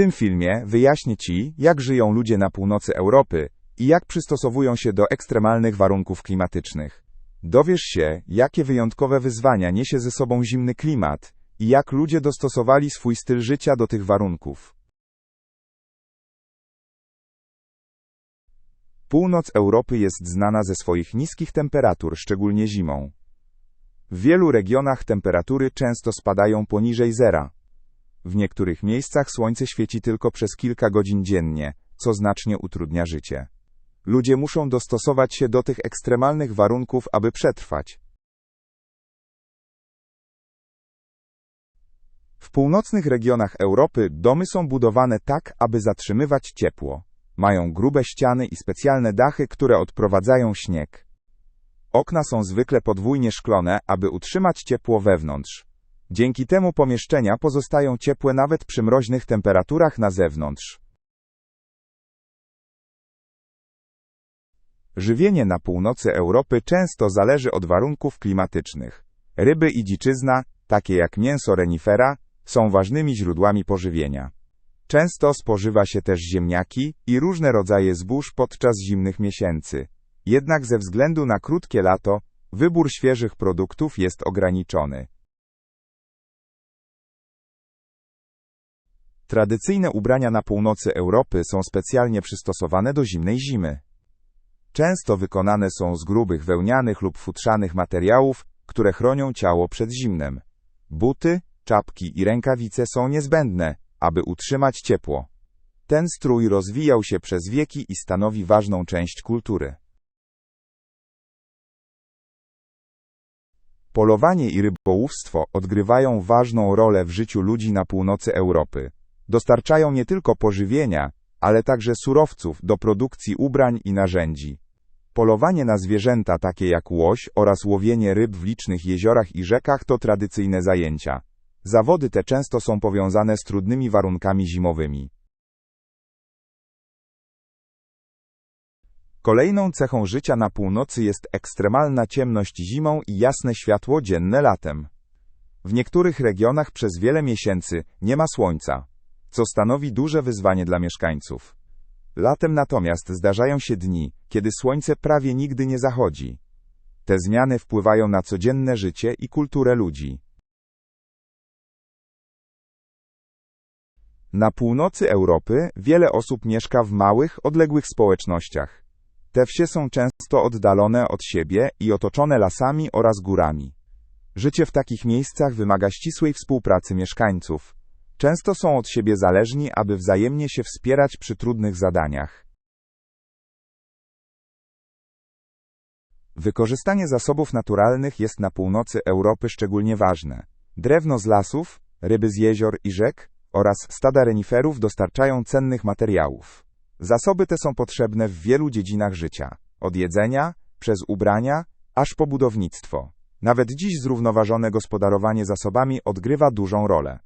tym filmie wyjaśnię Ci, jak żyją ludzie na północy Europy i jak przystosowują się do ekstremalnych warunków klimatycznych. Dowiesz się, jakie wyjątkowe wyzwania niesie ze sobą zimny klimat i jak ludzie dostosowali swój styl życia do tych warunków. Północ Europy jest znana ze swoich niskich temperatur, szczególnie zimą. W wielu regionach temperatury często spadają poniżej zera. W niektórych miejscach słońce świeci tylko przez kilka godzin dziennie, co znacznie utrudnia życie. Ludzie muszą dostosować się do tych ekstremalnych warunków, aby przetrwać. W północnych regionach Europy domy są budowane tak, aby zatrzymywać ciepło. Mają grube ściany i specjalne dachy, które odprowadzają śnieg. Okna są zwykle podwójnie szklone, aby utrzymać ciepło wewnątrz. Dzięki temu pomieszczenia pozostają ciepłe nawet przy mroźnych temperaturach na zewnątrz. Żywienie na północy Europy często zależy od warunków klimatycznych. Ryby i dziczyzna, takie jak mięso renifera, są ważnymi źródłami pożywienia. Często spożywa się też ziemniaki i różne rodzaje zbóż podczas zimnych miesięcy. Jednak ze względu na krótkie lato, wybór świeżych produktów jest ograniczony. Tradycyjne ubrania na północy Europy są specjalnie przystosowane do zimnej zimy. Często wykonane są z grubych wełnianych lub futrzanych materiałów, które chronią ciało przed zimnem. Buty, czapki i rękawice są niezbędne, aby utrzymać ciepło. Ten strój rozwijał się przez wieki i stanowi ważną część kultury. Polowanie i rybołówstwo odgrywają ważną rolę w życiu ludzi na północy Europy. Dostarczają nie tylko pożywienia, ale także surowców do produkcji ubrań i narzędzi. Polowanie na zwierzęta takie jak łoś oraz łowienie ryb w licznych jeziorach i rzekach to tradycyjne zajęcia. Zawody te często są powiązane z trudnymi warunkami zimowymi. Kolejną cechą życia na północy jest ekstremalna ciemność zimą i jasne światło dzienne latem. W niektórych regionach przez wiele miesięcy nie ma słońca, co stanowi duże wyzwanie dla mieszkańców. Latem natomiast zdarzają się dni, kiedy słońce prawie nigdy nie zachodzi. Te zmiany wpływają na codzienne życie i kulturę ludzi. Na północy Europy wiele osób mieszka w małych, odległych społecznościach. Te wsie są często oddalone od siebie i otoczone lasami oraz górami. Życie w takich miejscach wymaga ścisłej współpracy mieszkańców. Często są od siebie zależni, aby wzajemnie się wspierać przy trudnych zadaniach. Wykorzystanie zasobów naturalnych jest na północy Europy szczególnie ważne. Drewno z lasów, ryby z jezior i rzek oraz stada reniferów dostarczają cennych materiałów. Zasoby te są potrzebne w wielu dziedzinach życia, od jedzenia, przez ubrania, aż po budownictwo. Nawet dziś zrównoważone gospodarowanie zasobami odgrywa dużą rolę.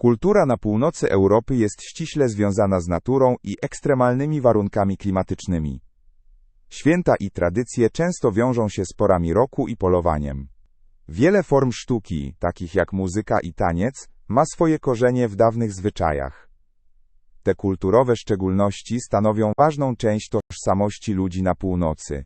Kultura na północy Europy jest ściśle związana z naturą i ekstremalnymi warunkami klimatycznymi. Święta i tradycje często wiążą się z porami roku i polowaniem. Wiele form sztuki, takich jak muzyka i taniec, ma swoje korzenie w dawnych zwyczajach. Te kulturowe szczególności stanowią ważną część tożsamości ludzi na północy.